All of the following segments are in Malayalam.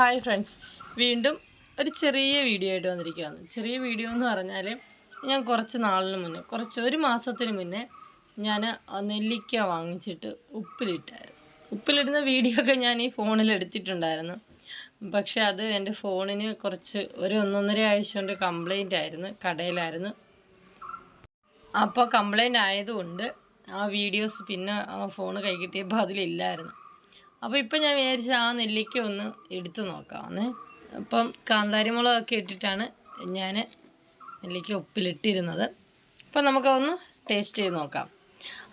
ഹായ് ഫ്രണ്ട്സ് വീണ്ടും ഒരു ചെറിയ വീഡിയോ ആയിട്ട് വന്നിരിക്കുകയാണ്. ചെറിയ വീഡിയോ എന്ന് പറഞ്ഞാൽ ഞാൻ കുറച്ച് നാളിന് മുന്നേ കുറച്ച് ഒരു മാസത്തിന് മുന്നേ ഞാൻ നെല്ലിക്ക വാങ്ങിച്ചിട്ട് ഉപ്പിലിട്ടായിരുന്നു. ഉപ്പിലിടുന്ന വീഡിയോ ഒക്കെ ഞാൻ ഈ ഫോണിൽ എടുത്തിട്ടുണ്ടായിരുന്നു. പക്ഷേ അത് എന്റെ ഫോണിന് കുറച്ച് ഒരു ഒന്നൊന്നര ആഴ്ച കൊണ്ട് കംപ്ലൈന്റ് ആയിരുന്നു കടയിലായിരുന്നു. അപ്പോൾ കംപ്ലൈന്റ് ആയതുകൊണ്ട് ആ വീഡിയോസ് പിന്നെ ആ ഫോൺ കൈ കിട്ടിയപ്പോൾ അതിലില്ലായിരുന്നു. അപ്പോൾ ഇപ്പം ഞാൻ വിചാരിച്ച ആ നെല്ലിക്ക ഒന്ന് എടുത്തു നോക്കാമെന്ന് അപ്പം കാന്താരി മുളകൊക്കെ ഇട്ടിട്ടാണ് ഞാൻ നെല്ലിക്ക ഉപ്പിലിട്ടിരുന്നത്. അപ്പം നമുക്കതൊന്ന് ടേസ്റ്റ് ചെയ്ത് നോക്കാം.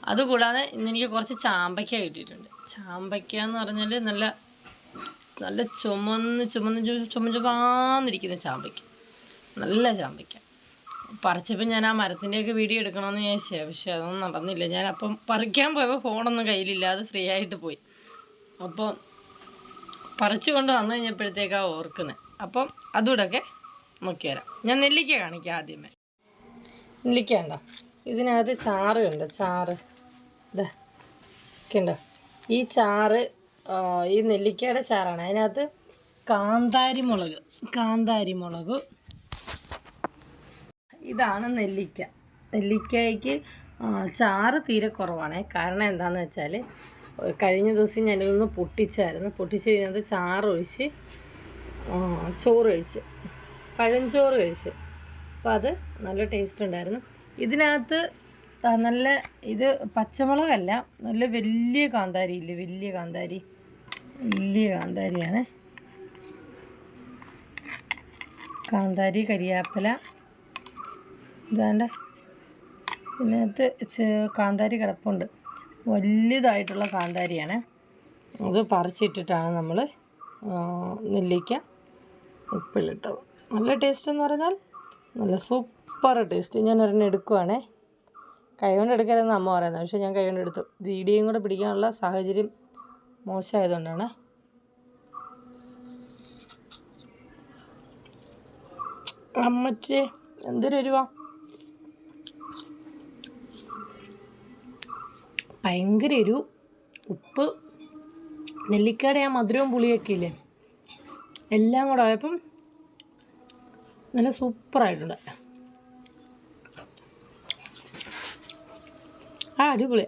അതുകൂടാതെ ഇന്ന് എനിക്ക് കുറച്ച് ചാമ്പയ്ക്ക ഇട്ടിട്ടുണ്ട് ചാമ്പയ്ക്ക എന്ന് പറഞ്ഞാൽ നല്ല നല്ല ചുമന്ന് ചുമന്ന് ചുമ ചുമന്നിരിക്കുന്ന ചാമ്പയ്ക്ക. നല്ല ചാമ്പയ്ക്ക. പറിച്ചപ്പോൾ ഞാൻ ആ മരത്തിന്റെയൊക്കെ വീഡിയോ എടുക്കണമെന്ന് വിചാരിച്ചേ പക്ഷേ അതൊന്നും നടന്നില്ല. ഞാൻ അപ്പം പറിക്കാൻ പോയപ്പോൾ ഫോണൊന്നും കയ്യിലില്ലാതെ ഫ്രീ ആയിട്ട് പോയി. അപ്പോൾ പറിച്ചു കൊണ്ട് വന്നു കഴിഞ്ഞപ്പോഴത്തേക്കാണ് ഓർക്കുന്നത് അപ്പം അതുകൂടെയൊക്കെ നോക്കി വരാം. ഞാൻ നെല്ലിക്ക കാണിക്കാം ആദ്യമേ. നെല്ലിക്ക ഉണ്ടോ? ഇതിനകത്ത് ചാറ് ഉണ്ട് ചാറ്. ഇതാ ഒക്കെ ഉണ്ടോ ഈ ചാറ് ഈ നെല്ലിക്കയുടെ ചാറാണ്. അതിനകത്ത് കാന്താരി മുളക് കാന്താരി മുളക് ഇതാണ് നെല്ലിക്ക. നെല്ലിക്കയ്ക്ക് ചാറ് തീരെ കുറവാണ്. കാരണം എന്താണെന്ന് വെച്ചാൽ കഴിഞ്ഞ ദിവസം ഞാനിതൊന്ന് പൊട്ടിച്ചായിരുന്നു. പൊട്ടിച്ച് കഴിഞ്ഞത് ചാറൊഴിച്ച് ചോറ് കഴിച്ച് പഴഞ്ചോറ് കഴിച്ച്. അപ്പോൾ അത് നല്ല ടേസ്റ്റ് ഉണ്ടായിരുന്നു. ഇതിനകത്ത് നല്ല ഇത് പച്ചമുളകല്ല നല്ല വലിയ കാന്താരി ഇല്ലേ വലിയ കാന്താരി. വലിയ കാന്താരിയാണ്. കാന്താരി കരിയാപ്പില. ഇതാണ്ട്. ഇതിനകത്ത് കാന്താരി കിടപ്പുണ്ട്. വലുതായിട്ടുള്ള കാന്താരിയാണ്. അത് പറിച്ചിട്ടിട്ടാണ് നമ്മൾ നെല്ലിക്ക ഉപ്പിലിട്ടത്. നല്ല ടേസ്റ്റ് എന്ന് പറഞ്ഞാൽ നല്ല സൂപ്പർ ടേസ്റ്റ് ഞാൻ ഒരെണ്ണം എടുക്കുവാണേ. കൈകൊണ്ട് എടുക്കരുതെന്ന് അമ്മ പറയുന്നത്. പക്ഷേ ഞാൻ കൈകൊണ്ട് എടുത്തു. വീഡിയോയും കൂടെ പിടിക്കാനുള്ള സാഹചര്യം മോശമായതുകൊണ്ടാണ്. അമ്മച്ചേ എന്തൊരു എരിവാ? ഭയങ്കര ഒരു ഉപ്പ് നെല്ലിക്കയുടെ ആ മധുരവും പുളിയൊക്കെ ഇല്ലേ? എല്ലാം കൂടെ ആയപ്പം നല്ല സൂപ്പറായിട്ടുണ്ട്. ആ അടിപൊളി.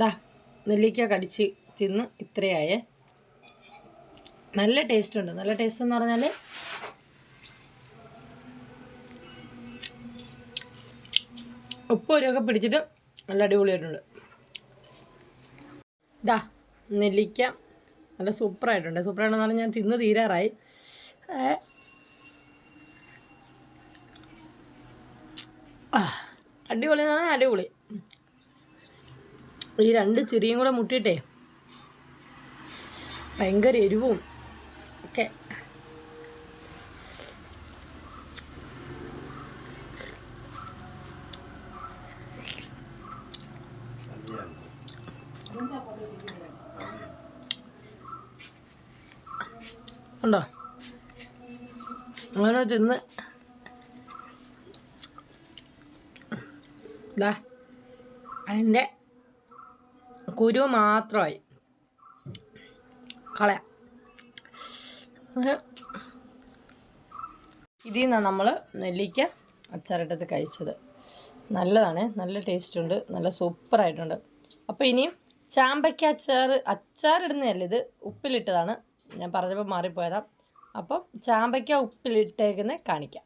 ദാ നെല്ലിക്ക കടിച്ച് തിന്ന് ഇത്രയായേ. നല്ല ടേസ്റ്റ് ഉണ്ട്. നല്ല ടേസ്റ്റ് എന്ന് പറഞ്ഞാൽ ഉപ്പ് ഒരുമൊക്കെ പിടിച്ചിട്ട് നല്ല അടിപൊളിയായിട്ടുണ്ട്. ഇതാ നെല്ലിക്ക നല്ല സൂപ്പറായിട്ടുണ്ട്. സൂപ്പറായിട്ടെന്ന് ഞാൻ തിന്ന് തീരാറായി. അടിപൊളി എന്ന് പറഞ്ഞാൽ അടിപൊളി. ഈ രണ്ട് ചിരിയും കൂടെ മുട്ടിയിട്ടേ ഭയങ്കര എരിവും ഒക്കെ ഉണ്ടോ? അങ്ങനെ തിന്ന്. അതിന്റെ കുരു മാത്രമായി. കളയാം. ഇതിൽ നിന്നാണ് നമ്മൾ നെല്ലിക്ക അച്ചാറിട്ടത് കഴിച്ചത്. നല്ലതാണ് നല്ല ടേസ്റ്റ് ഉണ്ട് നല്ല സൂപ്പറായിട്ടുണ്ട് അപ്പോൾ ഇനിയും ചാമ്പയ്ക്ക അച്ചാർ അച്ചാറിടുന്നതല്ല ഇത്? ഉപ്പിലിട്ടതാണ്. ഞാൻ പറഞ്ഞപ്പോൾ മാറിപ്പോയതാ. അപ്പം ചാമ്പയ്ക്ക ഉപ്പിലിട്ടേക്കുന്ന കാണിക്കാം.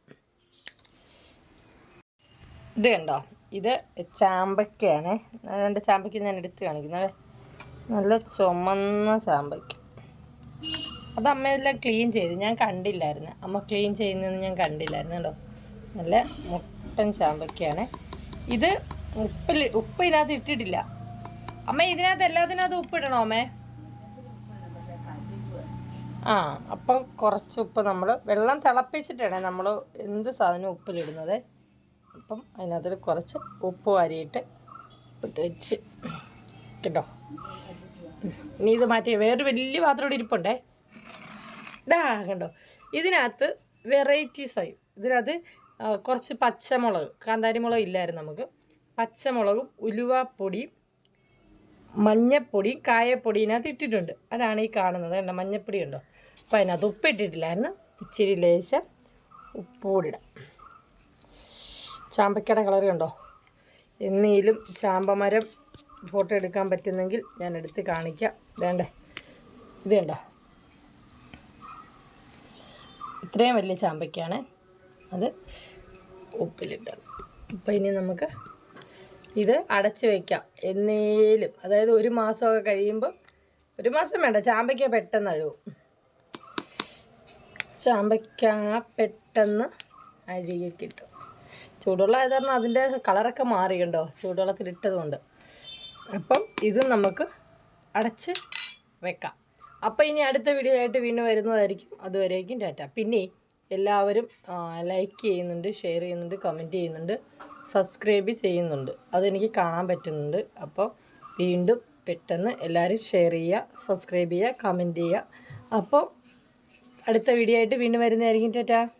ഇത് കണ്ടോ? ഇത് ചാമ്പയ്ക്കയാണ്. രണ്ട് ചാമ്പയ്ക്ക ഞാൻ എടുത്ത് കാണിക്കുന്നത് നല്ല ചുമന്ന ചാമ്പയ്ക്ക. അത് അമ്മയെല്ലാം ക്ലീൻ ചെയ്ത്. ഞാൻ കണ്ടില്ലായിരുന്നു. അമ്മ ക്ലീൻ ചെയ്യുന്നതെന്ന് ഞാൻ കണ്ടില്ലായിരുന്നു കേട്ടോ നല്ല മുട്ടൻ ചാമ്പയ്ക്കയാണ്. ഇത് ഉപ്പിൽ ഉപ്പ് ഇതിനകത്ത് ഇട്ടിട്ടില്ല. അമ്മ ഇതിനകത്ത് എല്ലാത്തിനകത്ത് ഉപ്പിടണോ അമ്മേ? ആ അപ്പം കുറച്ച് ഉപ്പ് നമ്മൾ വെള്ളം തിളപ്പിച്ചിട്ടാണ് നമ്മൾ എന്ത് സാധനവും ഉപ്പിലിടുന്നത്. അപ്പം അതിനകത്ത് കുറച്ച് ഉപ്പ് വാരിയിട്ട് ഇട്ട് വെച്ച്. കേട്ടോ? ഇനി ഇത് മാറ്റി വേറൊരു വലിയ പാത്രം ഇവിടെ ഇരിപ്പുണ്ടേ? ഇതാ കണ്ടോ? ഇതിനകത്ത് വെറൈറ്റീസായി ഇതിനകത്ത് കുറച്ച് പച്ചമുളക് കാന്താരി മുളക് ഇല്ലായിരുന്നു നമുക്ക്. പച്ചമുളകും ഉലുവാപ്പൊടിയും മഞ്ഞപ്പൊടിയും കായപ്പൊടിയിനകത്ത് ഇട്ടിട്ടുണ്ട്. അതാണ് ഈ കാണുന്നത് കണ്ടോ? മഞ്ഞപ്പൊടി ഉണ്ടോ? അപ്പോൾ അതിനകത്ത് ഉപ്പ് ഇട്ടിട്ടില്ലായിരുന്നു. ഇച്ചിരി ലേശം ഉപ്പൂടിടാം ചാമ്പയ്ക്കയുടെ കളർ കണ്ടോ? എന്നീലും ചാമ്പമരം ഫോട്ടോ എടുക്കാൻ പറ്റുന്നെങ്കിൽ ഞാൻ എടുത്ത് കാണിക്കാം. വേണ്ടേ ഇത് കണ്ടോ? ഇത്രയും വലിയ ചാമ്പയ്ക്കാണ് അത് ഉപ്പിലിട്ടത്. അപ്പോൾ ഇനി നമുക്ക് ഇത് അടച്ചു വയ്ക്കാം എന്നേലും. അതായത് ഒരു മാസമൊക്കെ കഴിയുമ്പോൾ ഒരു മാസം വേണ്ട. ചാമ്പയ്ക്ക പെട്ടെന്ന് അഴുകും ചാമ്പയ്ക്ക പെട്ടെന്ന് അഴുകി കിട്ടും. ചൂടുവെള്ളം ആയത് കാരണം അതിന്റെ കളറൊക്കെ മാറി കണ്ടോ? ചൂടുവെള്ളത്തിലിട്ടതുകൊണ്ട് അപ്പം ഇത് നമുക്ക് അടച്ച് വെക്കാം. അപ്പം ഇനി അടുത്ത വീഡിയോ ആയിട്ട് വീണ്ടും വരുന്നതായിരിക്കും. അതുവരേക്കും ടാറ്റ. പിന്നെ എല്ലാവരും ലൈക്ക് ചെയ്യുന്നുണ്ട് ഷെയർ ചെയ്യുന്നുണ്ട് കമന്റ് ചെയ്യുന്നുണ്ട്. സബ്സ്ക്രൈബ് ചെയ്യുന്നുണ്ട്. അതെനിക്ക് കാണാൻ പറ്റുന്നുണ്ട്. അപ്പോൾ വീണ്ടും പെട്ടെന്ന് എല്ലാവരും ഷെയർ ചെയ്യുക സബ്സ്ക്രൈബ് ചെയ്യുക കമന്റ് ചെയ്യുക. അപ്പോൾ അടുത്ത വീഡിയോ ആയിട്ട് വീണ്ടും വരുന്നതായിരിക്കും. ടാറ്റ.